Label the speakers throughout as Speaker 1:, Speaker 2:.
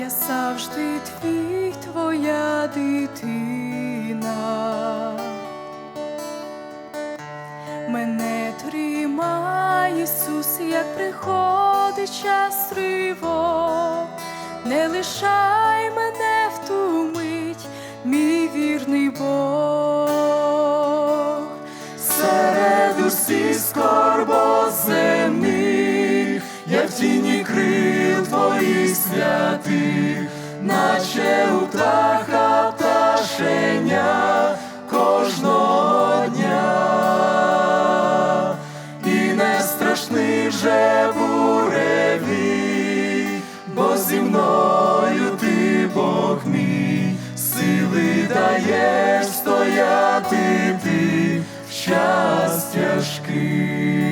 Speaker 1: я завжди твій, твоя дитина. Мене тримає Ісус, як приходить час тривог. Не лишай мене в ту мить, мій вірний Бог.
Speaker 2: Наче у птаха пташеня кожного дня, і не страшний вже буревій, бо зі мною ти Бог мій, сили даєш стояти ти в час тяжкий.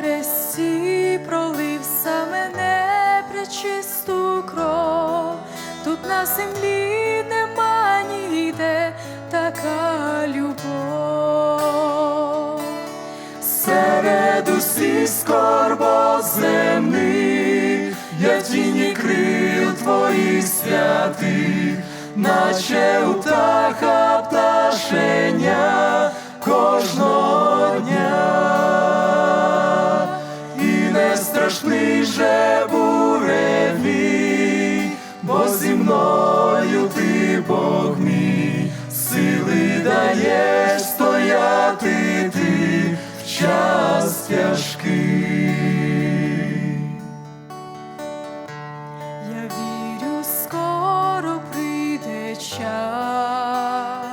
Speaker 1: Хресті пролив за мене пречисту кров, тут на землі нема ніде така любов.
Speaker 2: Серед усіх скорбот земних, я в тіні крил твоїх святих, наче у птаха пташеня кожного же буревій, бо зі мною ти Бог мій, сили даєш стояти ти в час тяжкий.
Speaker 1: Я вірю, скоро прийде час,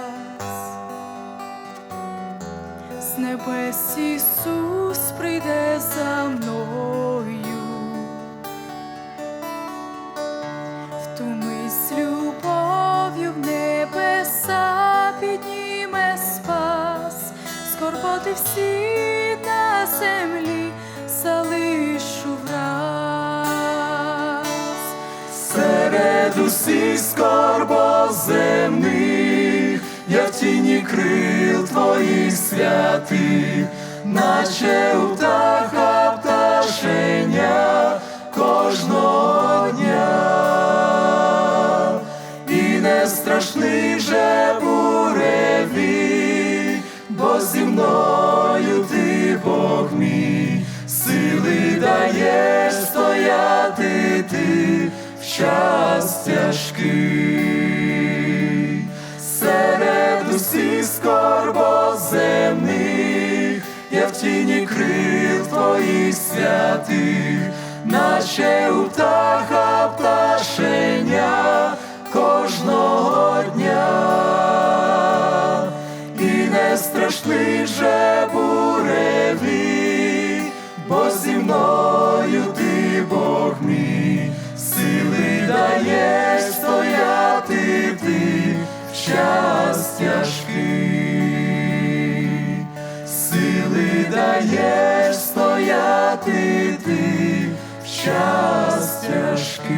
Speaker 1: з небес Ісус прийде за мною, скорботи всі на землі залишу враз.
Speaker 2: Серед усіх скорбоземних, я в тіні крил твоїх святих, наче у птаха час тяжкий. Серед усіх скорбот земних, я в тіні крил твоїх святих, наче у птаха пташеня кожного дня, і не страшний же буревій, бо зі мною даєш стояти ти в час тяжкий.